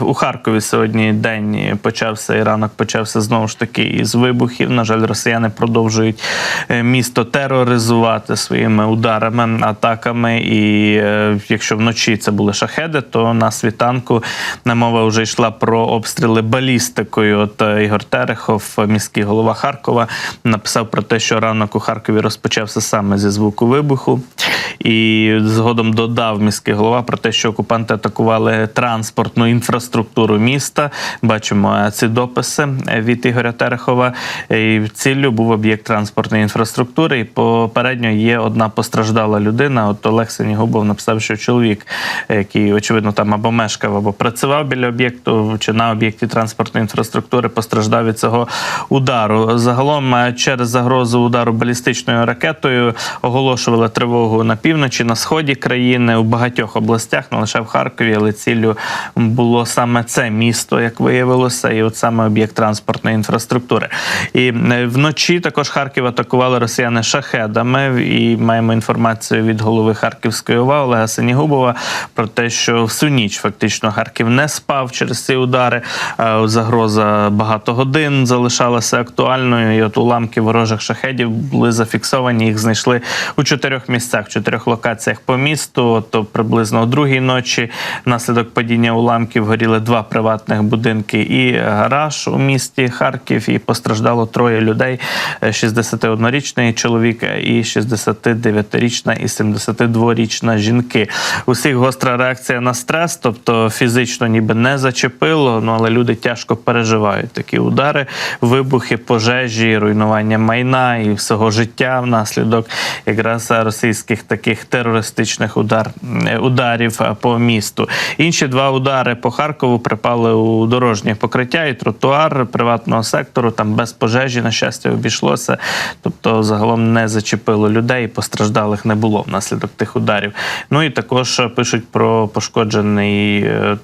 У Харкові сьогодні день почався і ранок почався знову ж таки із вибухів. На жаль, росіяни продовжують е, місто тероризувати своїми ударами, атаками. І е, якщо вночі це були шахеди, то на світанку мова вже йшла про обстріли балістикою. От е, Ігор Терехов, міський голова Харкова, написав про те, що ранок у Харкові розпочався саме зі звуку вибуху. І згодом додав міський голова про те, що окупанти атакували транспортну інфраструктуру міста. Бачимо е, ці дописи е, від Ігоря Терехова. І ціллю був об'єкт транспортної інфраструктури. І попередньо є одна постраждала людина. От Олег Синігубов написав, що чоловік, який очевидно там або мешкав, або працював біля об'єкту, чи на об'єкті транспортної інфраструктури, постраждав від цього удару. Загалом е, через загрозу удару балістичною ракетою оголошували тривогу на півночі, на сході країни у багатьох областях, не лише в Харкові, але ціллю було саме це місто, як виявилося, і от саме об'єкт транспортної інфраструктури. І е, вночі також Харків атакували росіяни шахедами. І маємо інформацію від голови Харківської ОВА Олега Синігубова про те, що всю ніч фактично Харків не спав через ці удари. Загроза багато годин залишалася актуальною. І от уламки ворожих шахедів були зафіксовані. Їх знайшли у чотирьох місцях, чотирьох локаціях по місту. То приблизно о другій ночі внаслідок падіння уламків горіли два приватних будинки і гараж у місті Харків. І постраждало троє людей: Е, 61-річний чоловік і 69-річна і 72-річна жінки. Усіх гостра реакція на стрес, тобто фізично ніби не зачепило, ну але люди тяжко переживають такі удари, вибухи, пожежі, руйнування майна і всього життя внаслідок якраз російських таких терористичних удар, е, ударів е, по місту. Інші два удари по Харкову припали у дорожнє покриття і тротуар приватного сектору. Там без пожежі, на щастя, обійшлося. Тобто, загалом не зачепило людей, постраждалих не було внаслідок тих ударів. Ну і також е, пишуть про пошкоджений е,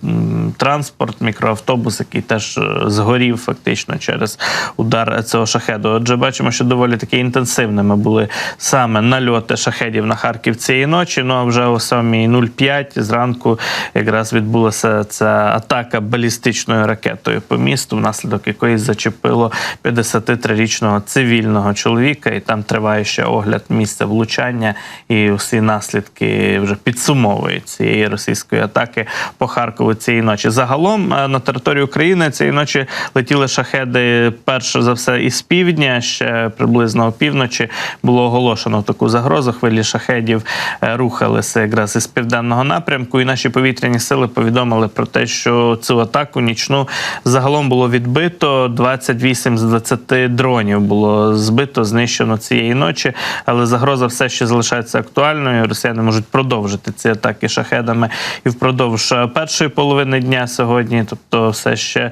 транспорт, мікроавтобус, який теж е, згорів фактично через удар цього шахеду. Отже, бачимо, що доволі таки інтенсивними були саме нальоти шахедів на Харків цієї ночі. Ну а вже о 7.05 зранку якраз відбулася ця атака балістичною ракетою по місту, внаслідок якої зачепило 53-річного цивільного чоловіка, і там триває ще огляд місця влучання, і усі наслідки вже підсумовують цієї російської атаки по Харкову цієї ночі. Загалом е, на території України цієї ночі летіли шахеди перше за все із півдня. Ще приблизно опівночі було оголошено таку загрозу. Хвилі шахедів е, рухалися якраз із південного напрямку. І наші повітряні сили повідомили про те, що цю атаку нічну загалом було відбито 28 з 20 дронів було збито, знищено цієї ночі, але загроза все ще залишається актуальною. Росіяни можуть продовжити ці атаки шахедами і впродовж е, першої половини дня сьогодні. Тобто, все ще е,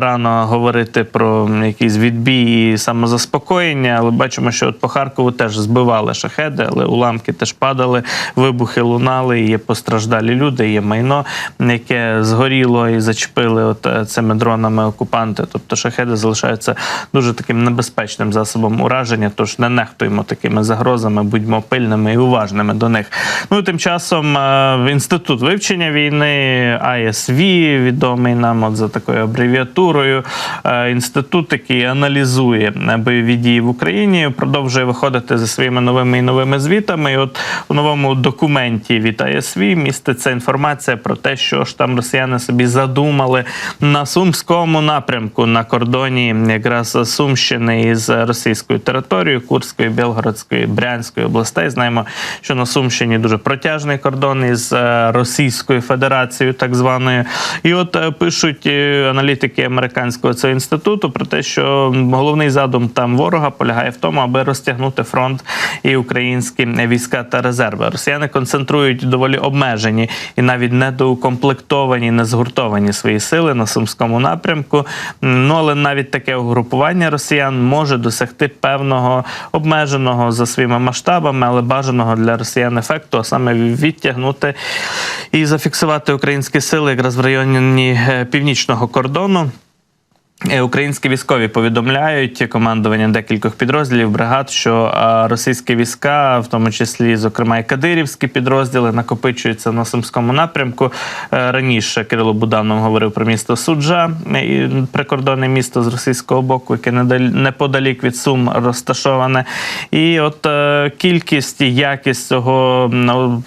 рано говорити про якийсь відбій і самозаспокоєння. Але бачимо, що от по Харкову теж збивали шахеди, але уламки теж падали, вибухи лунали. Є постраждалі люди, є майно, яке згоріло і зачепили от е, цими дронами окупанти. Тобто шахеди залишаються дуже таким небезпечним засобом ураження. Тож не нехтуємо такими загрозами, будьмо пильними і уважними до них. Ну і тим часом е, інститут вивчення війни ISV, відомий нам от за такою абревіатурою. е, Інститут, який аналізує бойові дії в Україні, продовжує виходити зі своїми новими і новими звітами. І от у новому документі від ISV міститься інформація про те, що ж там росіяни собі задумали на сумському напрямку на кордоні якраз Сумщини із російською територією Курської, Білгородської, Брянської областей. Знаємо, що на Сумщині дуже протяжний кордон із е, Російською Федерацією, так званою. І от е, пишуть е, аналітики американського цього інституту про те, що головний задум там ворога полягає в тому, аби розтягнути фронт і українські війська та резерви. Росіяни концентрують доволі обмежені і навіть недоукомплектовані, не згуртовані свої сили на сумському напрямку. Ну але навіть таке угрупування росіян може досягти певного обмеженого за своїми масштабами, але бажаного для росіян ефекту, а саме відтягнути і зафіксувати українські сили якраз в районі е, північного кордону. Е, Українські військові повідомляють командування декількох підрозділів бригад, що російські війська, в тому числі, зокрема, і кадирівські підрозділи, накопичуються на Сумському напрямку. Е, Раніше Кирило Буданов говорив про місто Суджа, е, прикордонне місто з російського боку, яке неподалік від Сум розташоване. І от кількість і якість цього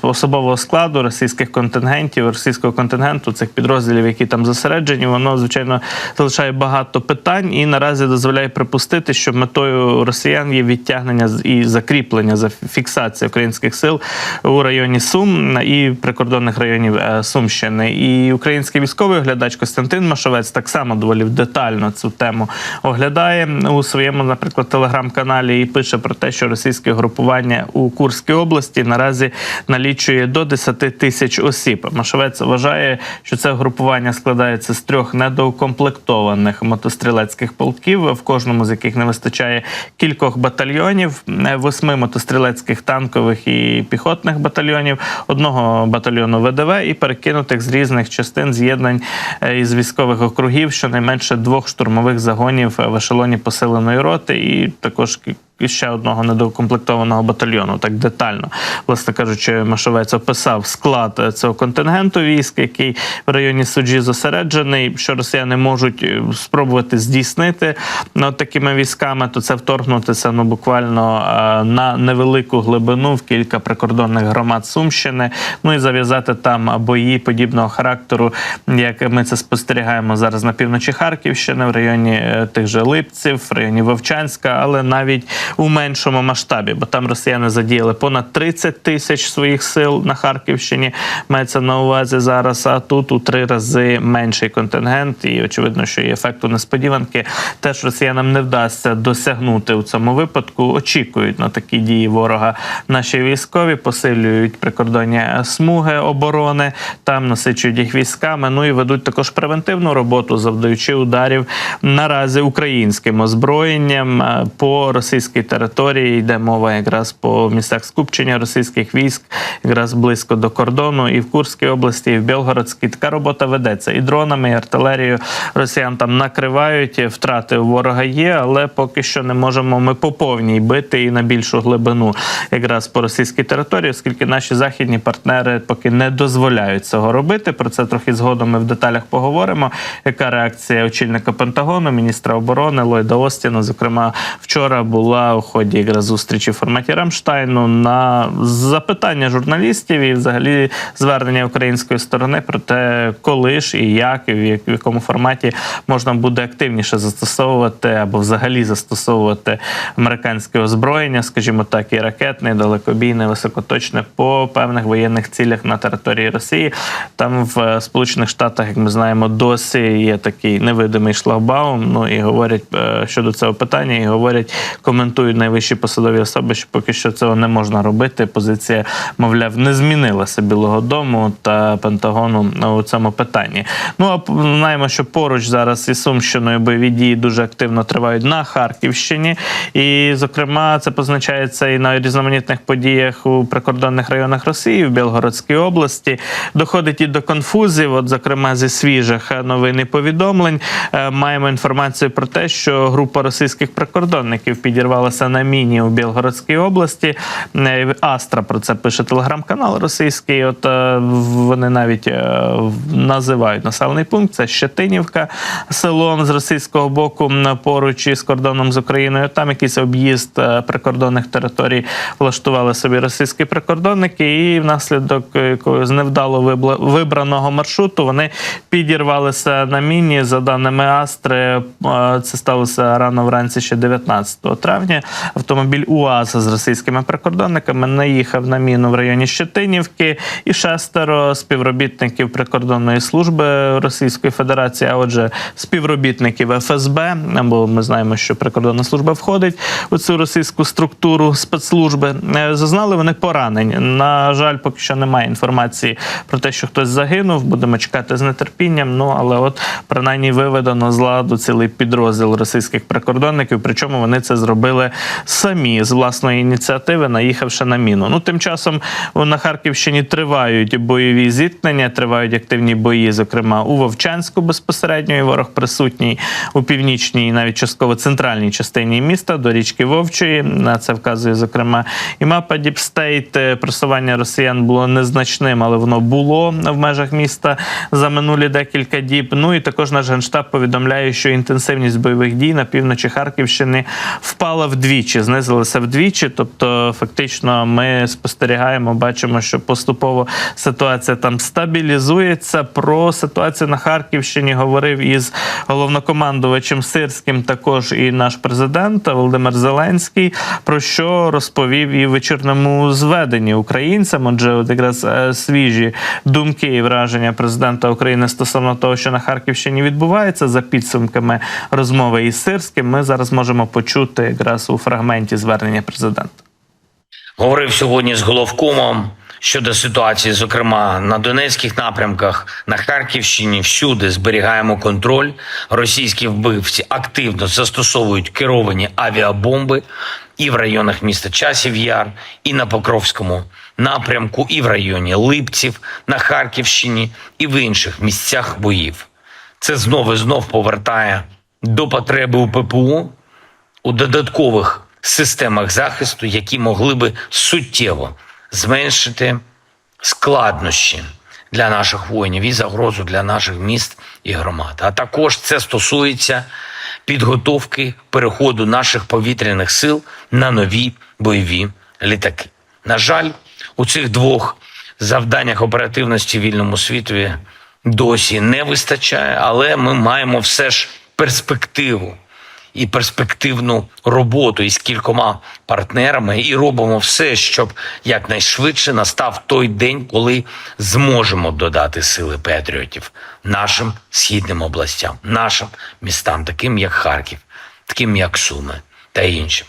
особового складу російських контингентів, російського контингенту, цих підрозділів, які там зосереджені, воно звичайно залишає багато питань і наразі дозволяє припустити, що метою росіян є відтягнення і закріплення за фіксація українських сил у районі Сум і прикордонних районів е, Сумщини. І український військовий оглядач Костянтин Машовець так само доволі детально цю тему оглядає у своєму, наприклад, телеграм-каналі і пише про те, що російське групування у Курській області наразі налічує до 10 тисяч осіб. Машовець вважає, що це групування складається з трьох недоукомплектованих мотострілецьких полків, в кожному з яких не вистачає кількох батальйонів, е, восьми мотострілецьких танкових і піхотних батальйонів, одного батальйону ВДВ і перекинутих з різних частин з'єднань е, із військових округів, щонайменше двох штурмових загонів в ешелоні посиленої роти, і також ще одного недоукомплектованого батальйону, так детально, власне кажучи, Машовець описав склад е, цього контингенту військ, який в районі суджі зосереджений. Що росіяни можуть е, спробувати здійснити ну, такими військами, то це вторгнутися ну буквально е, на невелику глибину в кілька прикордонних громад Сумщини. Ну і зав'язати там бої подібного характеру, як ми це спостерігаємо зараз на півночі Харківщини, в районі тих же Липців, в районі Вовчанська, але навіть у меншому масштабі, бо там росіяни задіяли понад 30 тисяч своїх сил на Харківщині. Мається на увазі зараз. А тут у три рази менший контингент, і очевидно, що і ефекту несподіванки теж росіянам не вдасться досягнути у цьому випадку. Очікують на такі дії ворога. Наші військові посилюють прикордоння смуги оборони, там насичують їх військами. Ну і ведуть також превентивну роботу, завдаючи ударів наразі українським озброєнням е, по російській території. Йде мова якраз по місцях скупчення російських військ, якраз близько до кордону, і в Курській області, і в Білгородській. Така робота ведеться і дронами, і артилерією росіян там накривають. Втрати у ворога є, але поки що не можемо ми по повній бити і на більшу глибину, якраз по російській території, оскільки наші західні партнери поки не дозволяють цього робити. Про це трохи згодом ми в деталях поговоримо. Яка реакція очільника Пентагону, міністра оборони Ллойда Остіна, зокрема, вчора була у ході якраз зустрічі в форматі Рамштайну на запитання журналістів і взагалі звернення української сторони про те, коли ж і як, і в якому форматі можна буде активніше застосовувати або взагалі застосовувати американське озброєння, скажімо так, і ракетне, і далекобійне, високоточне по певних воєнних цілях на території Росії. Там в Сполучених Штатах, як ми знаємо, досі є такий невидимий шлагбаум. Ну і говорять е, щодо цього питання, і говорять, коментують найвищі посадові особи, що поки що цього не можна робити. Позиція, мовляв, не змінилася Білого Дому та Пентагону у цьому питанні. Ну а знаємо, що поруч зараз із Сумщиною бойові дії дуже активно тривають на Харківщині, і зокрема це позначається і на різноманітних подіях у прикордонних районах Росії в Білгородській області. Доходить і до конфузів. От, зокрема, зі свіжих е, новин і повідомлень е, маємо інформацію про те, що група російських прикордонників підірвалася на міні у Білгородській області. Е, Астра про це пише телеграм-канал російський. От е, вони навіть е, називають населений пункт. Це Щетинівка, село з російського боку поруч із кордоном з Україною. Там якийсь об'їзд прикордонних територій влаштували собі російські прикордонники, і внаслідок якогось невдало вибраного маршруту вони підірвалися на міні. За даними Астри, це сталося рано вранці ще 19 травня. Автомобіль УАЗ з російськими прикордонниками наїхав на міну в районі Щетинівки, і шестеро співробітників прикордонної служби Російської Федерації, а отже, співробітників ФСБ, бо ми знаємо, що прикордонна служба входить у цю російську структуру спецслужби. е, Зазнали вони поранень. На жаль, поки що немає інформації про те, що хтось загинув. Будемо чекати з нетерпінням. Ну але от принаймні виведено з ладу цілий підрозділ російських прикордонників. Причому вони це зробили вирішили самі з власної ініціативи, наїхавши на міну. Ну тим часом на Харківщині тривають бойові зіткнення, тривають активні бої, зокрема у Вовчанську безпосередньо. і Ворог присутній у північній, і навіть частково центральній частині міста до річки Вовчої. На це вказує зокрема і мапа Діпстейт. Просування росіян було незначним, але воно було в межах міста за минулі декілька діб. Ну і також наш генштаб повідомляє, що інтенсивність бойових дій на півночі Харківщини впала вдвічі, знизилася вдвічі. Тобто, фактично, ми спостерігаємо, бачимо, що поступово ситуація там стабілізується. Про ситуацію на Харківщині говорив із головнокомандувачем Сирським, також і наш президент Володимир Зеленський. Про що розповів і в вечірньому зведенні українцям? Отже, от якраз е, свіжі думки і враження президента України стосовно того, що на Харківщині відбувається за підсумками розмови із Сирським. Ми зараз можемо почути якраз у фрагменті звернення президента. Говорив сьогодні з головкомом щодо ситуації, зокрема на Донецьких напрямках, на Харківщині. Всюди зберігаємо контроль. Російські вбивці активно застосовують керовані авіабомби і в районах міста Часів Яр, і на Покровському напрямку, і в районі Липців, на Харківщині, і в інших місцях боїв. Це знов і знов повертає до потреби у ППУ у додаткових системах захисту, які могли би суттєво зменшити складнощі для наших воїнів і загрозу для наших міст і громад. А також це стосується підготовки переходу наших повітряних сил на нові бойові літаки. На жаль, у цих двох завданнях оперативності вільному світові досі не вистачає, але ми маємо все ж перспективу і перспективну роботу із кількома партнерами, і робимо все, щоб якнайшвидше настав той день, коли зможемо додати сили патріотів нашим східним областям, нашим містам, таким як Харків, таким як Суми та іншим.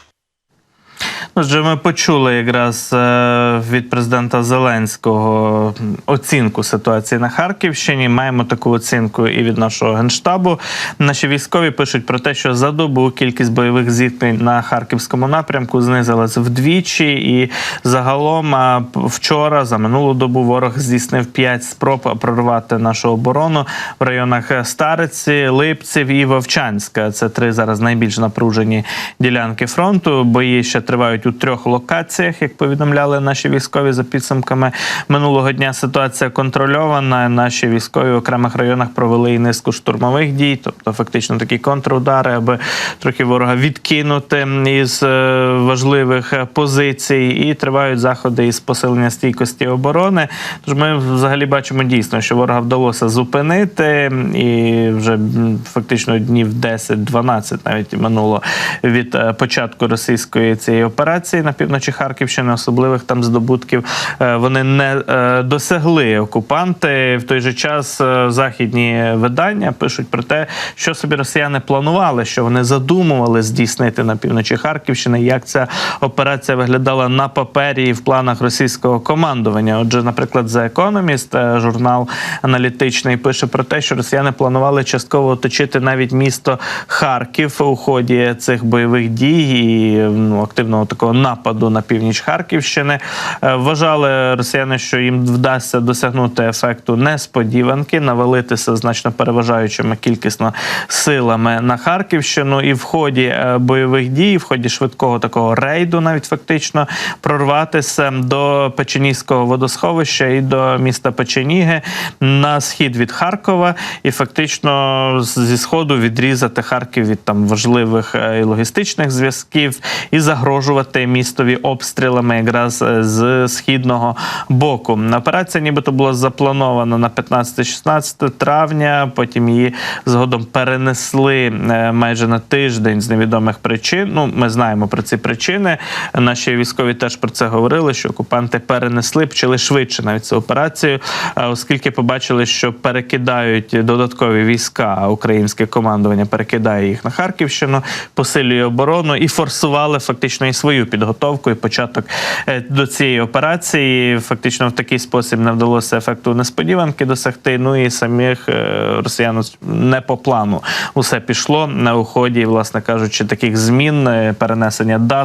Отже, ми почули якраз е, від президента Зеленського оцінку ситуації на Харківщині. Маємо таку оцінку і від нашого генштабу. Наші військові пишуть про те, що за добу кількість бойових зіткнень на харківському напрямку знизилась вдвічі, і загалом е, вчора за минулу добу ворог здійснив 5 спроб прорвати нашу оборону в районах Стариці, Липців і Вовчанська. Це три зараз найбільш напружені ділянки фронту. Бої ще тривають у трьох локаціях, як повідомляли наші військові за підсумками минулого дня. Ситуація контрольована. Наші військові в окремих районах провели і низку штурмових дій, тобто фактично такі контрудари, аби трохи ворога відкинути із е, важливих позицій, і тривають заходи із посилення стійкості оборони. Тож ми взагалі бачимо дійсно, що ворога вдалося зупинити, і вже фактично днів 10-12 навіть минуло від е, початку російської цієї операції на півночі Харківщини, особливих там здобутків е, вони не е, досягли окупанти. В той же час е, західні видання пишуть про те, що собі росіяни планували, що вони задумували здійснити на півночі Харківщини, як ця операція виглядала на папері і в планах російського командування. Отже, наприклад, The Economist, е, журнал аналітичний, пише про те, що росіяни планували частково оточити навіть місто Харків у ході цих бойових дій і ну, активного такого нападу на північ Харківщини. Е, Вважали росіяни, що їм вдасться досягнути ефекту несподіванки, навалитися значно переважаючими кількісно силами на Харківщину, і в ході е, бойових дій, в ході швидкого такого рейду, навіть фактично прорватися до Печенізького водосховища і до міста Печеніги на схід від Харкова, і фактично зі сходу відрізати Харків від там важливих е, і логістичних зв'язків і загрожувати містові обстрілами якраз е, з східного боку. Операція, нібито була запланована на 15-16 травня. Потім її згодом перенесли е, майже на тиждень з невідомих причин. Ну, ми знаємо про ці причини. Причини. Наші військові теж про це говорили, що окупанти перенесли, почали швидше навіть цю операцію, е, оскільки побачили, що перекидають додаткові війська, українське командування перекидає їх на Харківщину, посилює оборону і форсували фактично і свою підготовку і початок е, до цієї операції. Фактично в такий спосіб не вдалося ефекту несподіванки досягти. Ну і самих е, росіян не по плану усе пішло на уході, власне кажучи, таких змін, перенесення дат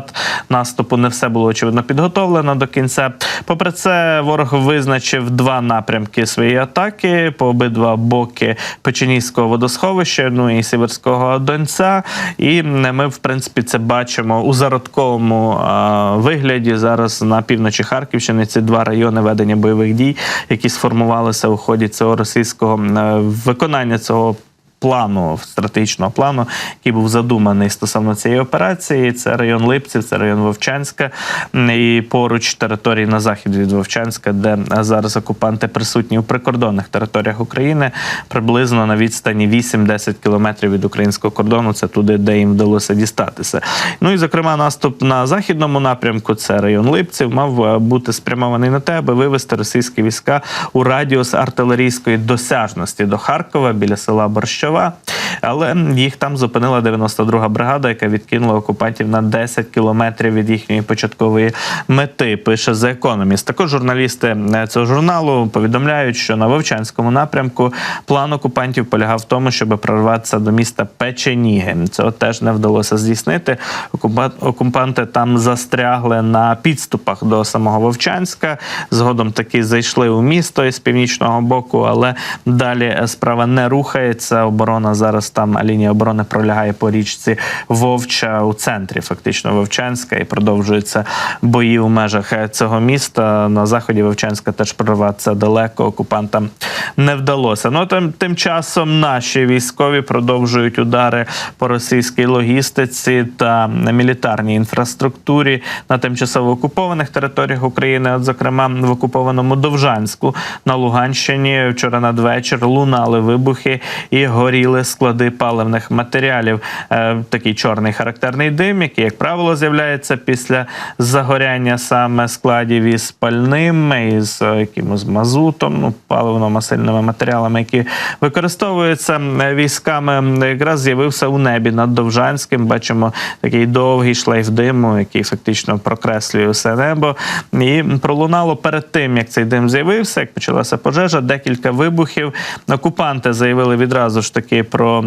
наступу не все було очевидно підготовлено до кінця. Попри це, ворог визначив два напрямки своєї атаки по обидва боки Печенізького водосховища, ну і Сіверського Донця. І ми, в принципі, це бачимо у зародковому а, вигляді зараз на півночі Харківщини. Ці два райони ведення бойових дій, які сформувалися у ході цього російського е, виконання цього. Плану стратегічного плану, який був задуманий стосовно цієї операції, це район Липців, це район Вовчанська. І поруч території на захід від Вовчанська, де зараз окупанти присутні у прикордонних територіях України, приблизно на відстані 8-10 кілометрів від українського кордону. Це туди, де їм вдалося дістатися. Ну і зокрема, наступ на західному напрямку, це район Липців, мав е, бути спрямований на те, аби вивести російські війська у радіус артилерійської досяжності до Харкова біля села Борщова. Але їх там зупинила 92-га бригада, яка відкинула окупантів на 10 кілометрів від їхньої початкової мети. Пише The Economist. Також журналісти е, цього журналу повідомляють, що на Вовчанському напрямку план окупантів полягав в тому, щоб прорватися до міста Печеніги. Цього теж не вдалося здійснити. Окупа- Окупанти там застрягли на підступах до самого Вовчанська. Згодом таки зайшли у місто із північного боку, але далі справа не рухається. Оборона зараз там лінія оборони пролягає по річці Вовча у центрі, фактично Вовчанська, і продовжуються бої у межах е, цього міста. На заході Вовчанська теж прорватися далеко. Окупантам не вдалося. Ну тим, тим часом наші військові продовжують удари по російській логістиці та мілітарній інфраструктурі на тимчасово окупованих територіях України, от зокрема в окупованому Довжанську на Луганщині. Вчора надвечір лунали вибухи і горіли склади паливних матеріалів. Е, такий чорний характерний дим, який, як правило, з'являється після загоряння саме складів із пальним, із е, якимось мазутом, ну паливно-масильними матеріалами, які використовуються е, військами. Якраз з'явився у небі над Довжанським. Бачимо такий довгий шлейф диму, який фактично прокреслює усе небо. І пролунало перед тим, як цей дим з'явився, як почалася пожежа, декілька вибухів. Окупанти заявили відразу ж таки про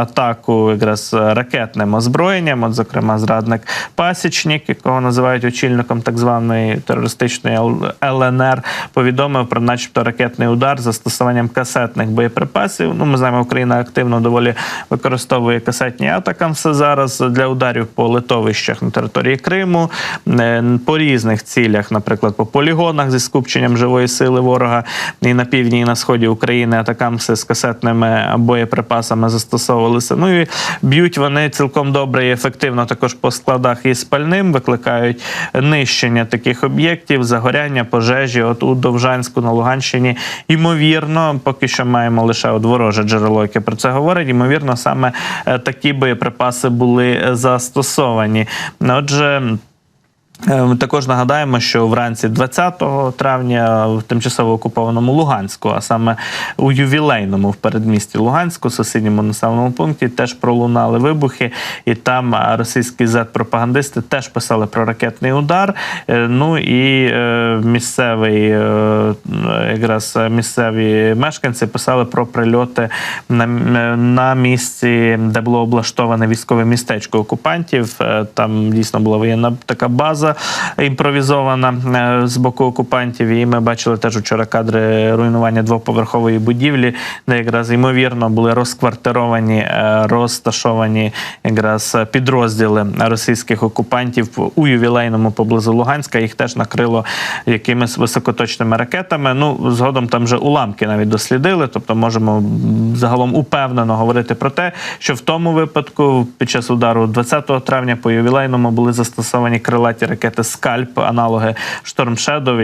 атаку якраз ракетним озброєнням. От, зокрема, зрадник Пасічник, якого називають очільником так званої терористичної ЛНР, повідомив про, начебто, ракетний удар з застосуванням касетних боєприпасів. Ну, ми знаємо, Україна активно доволі використовує касетні атакамси зараз для ударів по литовищах на території Криму, е, по різних цілях, наприклад, по полігонах зі скупченням живої сили ворога і на півдні і на сході України атакамси з касетними боєприпасами застосовувалися. Ну і б'ють вони цілком добре і ефективно також по складах із пальним, викликають нищення таких об'єктів, загоряння, пожежі. От у Довжанську на Луганщині, ймовірно, поки що маємо лише от вороже джерело, яке про це говорить. Ймовірно, саме е, такі боєприпаси були е, застосовані. Отже. Е, Також нагадаємо, що вранці 20 травня в тимчасово окупованому Луганську, а саме у ювілейному в передмісті Луганську, сусідньому населеному пункті, теж пролунали вибухи, і там російські зет-пропагандисти теж писали про ракетний удар. Е, Ну і е, місцевий е, якраз місцеві мешканці писали про прильоти на, на місці, де було облаштоване військове містечко окупантів. Там дійсно була воєнна така база імпровізована е, з боку окупантів. І ми бачили теж вчора кадри руйнування двоповерхової будівлі, де якраз ймовірно були розквартировані, е, розташовані якраз підрозділи російських окупантів у ювілейному поблизу Луганська. Їх теж накрило якимись високоточними ракетами. Ну згодом там вже уламки навіть дослідили. Тобто можемо загалом упевнено говорити про те, що в тому випадку під час удару 20 травня по ювілейному були застосовані крилаті ракети ракети Скальп, аналоги Шторм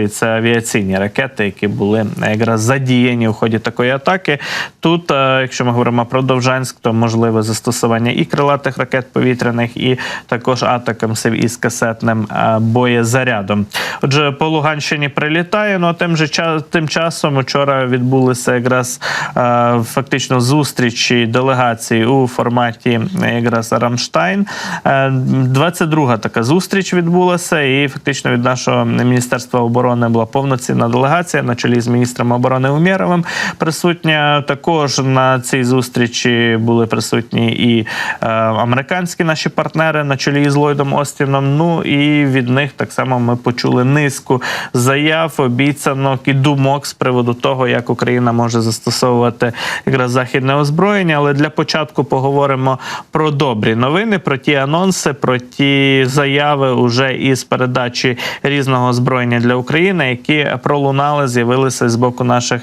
і це авіаційні ракети, які були якраз задіяні у ході такої атаки. Тут, е, якщо ми говоримо про Довжанськ, то можливе застосування і крилатих ракет повітряних, і також атакамсів із касетним е, боєзарядом. Отже, по Луганщині прилітає. Ну а тим же тим часом вчора відбулися якраз е, фактично зустрічі делегацій у форматі якраз Рамштайн. Е, 22 така зустріч відбулася, і фактично від нашого міністерства оборони була повноцінна делегація на чолі з міністром оборони Умєровим. Присутня також на цій зустрічі були присутні і е, американські наші партнери на чолі з Ллойдом Остіном. Ну і від них так само ми почули низку заяв, обіцянок і думок з приводу того, як Україна може застосовувати якраз західне озброєння. Але для початку поговоримо про добрі новини, про ті анонси, про ті заяви уже із передачі різного озброєння для України, які пролунали, з'явилися з боку наших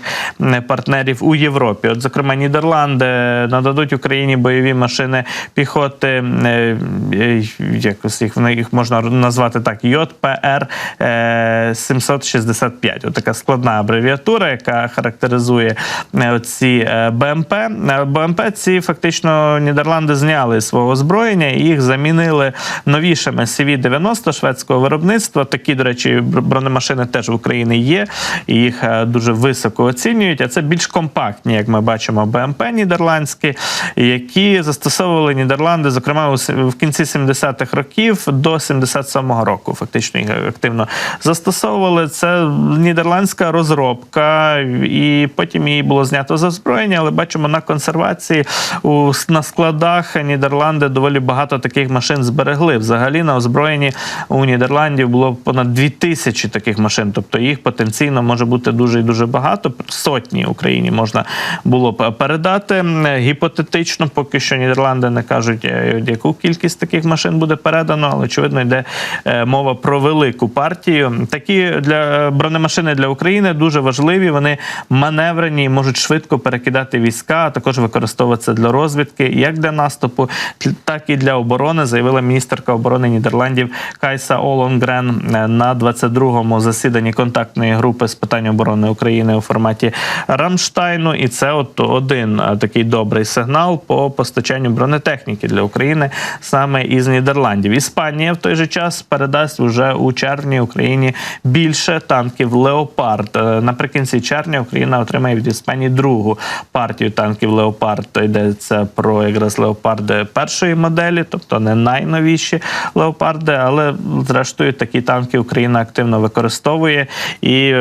партнерів у Європі. От, зокрема, Нідерланди нададуть Україні бойові машини піхоти, е, е, якось їх їх можна назвати так: ЙПР е, 765. От така складна абревіатура, яка характеризує е, ці е, БМП. Е, БМП ці фактично Нідерланди зняли свого озброєння і їх замінили новішими CV-90 шведського виробництва. Такі, до речі, бронемашини теж в Україні є, і їх е, дуже високо оцінюють. А це більш компактні, як ми бачимо, БМП нідерландські, які застосовували Нідерланди, зокрема в кінці 70-х років до 77-го року. Фактично їх активно застосовували. Це нідерландська розробка, і потім її було знято з озброєння, але бачимо на консервації у на складах Нідерланди доволі багато таких машин зберегли. Взагалі на озброєнні у Нідерландів було понад 2000 таких машин, тобто їх потенційно може бути дуже і дуже багато. Сотні Україні можна було передати. Гіпотетично, поки що Нідерланди не кажуть, е, яку кількість таких машин буде передано, але очевидно йде е, мова про велику партію. Такі для бронемашини для України дуже важливі. Вони маневрені, можуть швидко перекидати війська, а також використовуватися для розвідки, як для наступу, так і для оборони, заявила міністерка оборони Нідерландів Кайса Олонгрен е, на 22-му засіданні контактної групи з питань оборони України у форматі Рамштайну. І це от один е, такий добрий сигнал по постачанню бронетехніки для України саме із Нідерландів. Іспанія в той же час передасть уже у червні Україні більше танків Леопард. Е, Наприкінці червня Україна отримає від Іспанії другу партію танків Леопард. Йдеться про якраз леопарди першої моделі, тобто не найновіші леопарди, але зрештою такі танки Україна активно використовує і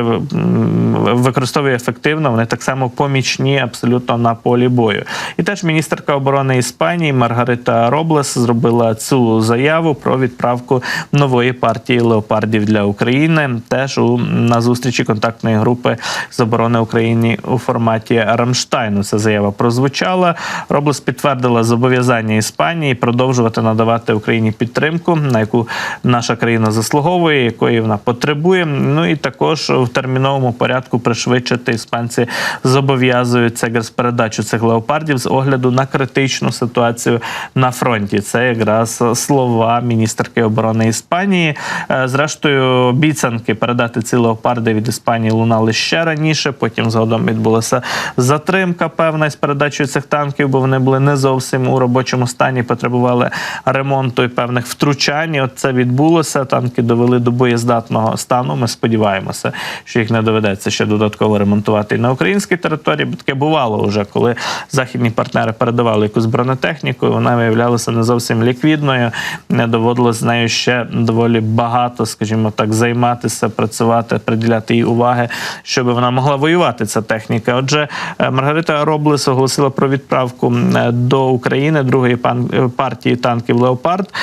використовує ефективно. Вони так само помічні абсолютно на полі бою. І теж міністерка оборони Іспанії Маргарита Роблес зробила цю заяву про відправку нової партії леопардів для України. Теж у на зустрічі контактної групи з оборони України у форматі Рамштайну. Ця заява прозвучала. Роблес підтвердила зобов'язання Іспанії продовжувати надавати Україні підтримку, на яку наша країна заслуговує, якої вона потребує. Ну і також в терміновому порядку пришвидшити іспанці зобов'язуються якраз передачу цих леопардів з огляду на критичну ситуацію на фронті. Це якраз слова міністерки оборони Іспанії. Е, Зрештою, обіцянки передати ці леопарди від Іспанії лунали ще раніше. Потім згодом відбулася затримка певна з передачею цих танків, бо вони були не зовсім у робочому стані, потребували ремонту і певних втручань. От це відбулося. Танки довели до боєздатного стану. Ми сподіваємося, що їх не доведеться ще додатково ремонтувати і на українській території. Бо таке бувало вже, коли західні партнери передавали якусь бронетехніку. Вона виявлялася не зовсім ліквідною. Не доводилось з нею ще доволі багато, скажімо так, займатися, працювати, приділяти їй уваги, щоб вона могла воювати. Ця техніка. Отже, е, Маргарита Роблес оголосила про відправку е, до України другої е, партії танків Леопард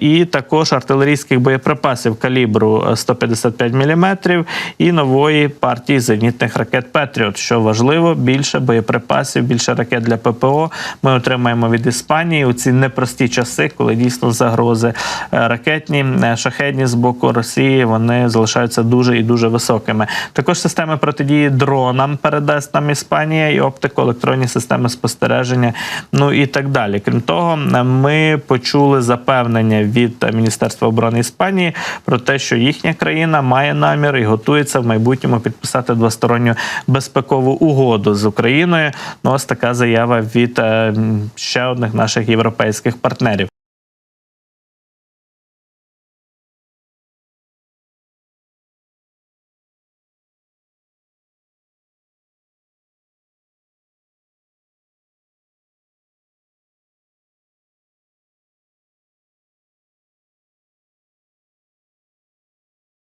і також артилерійських боєприпасів калібру е, 155 мм і нової партії зенітних ракет Петріот. Що важливо, більше боєприпасів, більше ракет для ППО. Ми отримаємо від Іспанії у ці непрості часи, коли дійсно загрози е, ракетні, е, шахедні з боку Росії вони залишаються дуже і дуже високими. Також системи протидії дронам передасть нам Іспанія і оптико-електронні системи спостереження. Ну і так далі. Крім того, е, ми почули запевнення від Міністерства оборони. Сторони Іспанії про те, що їхня країна має намір і готується в майбутньому підписати двосторонню безпекову угоду з Україною. Ну ось така заява від е, ще одних наших європейських партнерів.